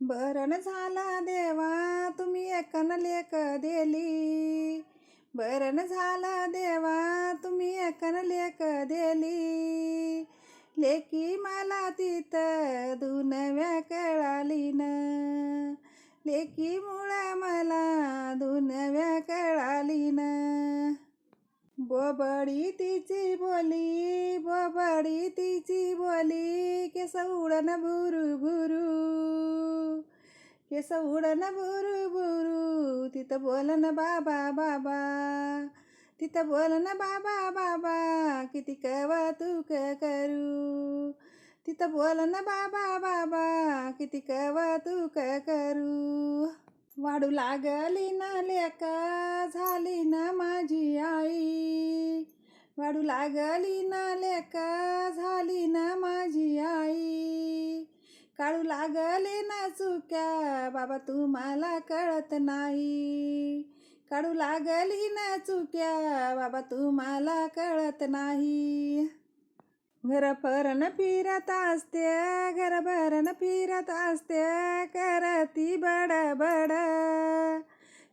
बरण झाला देवा तुम्ही एकन लेख दिली. बरण झाला देवा तुम्ही एकन लेख दिली. लेकी मला तिथं धुनव्या कळाली न लेकी मुळा मला धुनव्या कळाली न बोबडी तिची बोली बोबडी तिची बोली केस उडन भुरु भुरू केस उडन बुरू बुरू तिथं बोलन बाबा बाबा. तिथं बोलन बाबा बाबा किती कौतुक करू. तिथं बोलन बाबा बाबा किती कौतुक करू. वाढू लागली ना लेका झाली ना माझी आई. वाढू लागली ना लेका झाली ना माझी आई. काढू लागले ना चुक्या. बाबा तुम्हाला कळत नाही. काढू लागली ना चुक्या. बाबा तुम्हाला कळत नाही. घर फरन फिरत असते घर भरन फिरत असते करती बड बड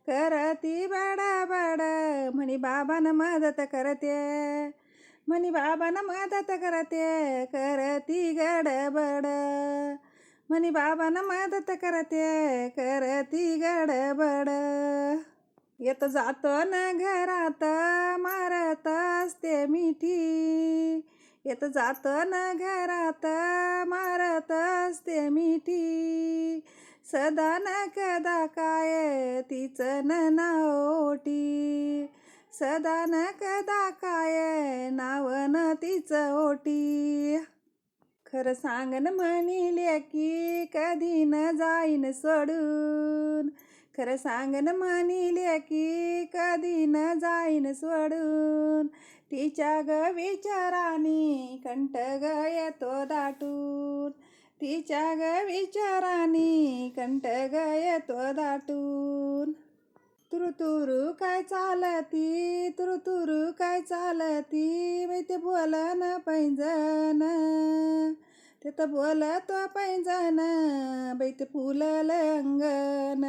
करती बड बड म्हणी बाबान मदत करते म्हणी बाबान मदत करते करती गडबड. म्हणे बाबांना मदत करते करती गडबड. येत जातो न घरात मारत असते मिठी. येत जात न घरात मारत असते मिठी. सदा न कदा काय तिचं न नाओटी सदा न कदा काय नाव न तिचं ओटी. खरं सांगन म्हणिल्या की कधी न जाईन सोडून. खरं सांगन म्हणिल्या की कधी न जाईन सोडून. तिच्या ग विचारानी कंठ ग येतो दाटून. तिच्या ग विचारानी कंठ ग येतो दाटून. तुरु काय चालती तुरु काय चालती मी ते बोलन पैंजन ते तर बोलतो पैंजन बैत ते अंगण.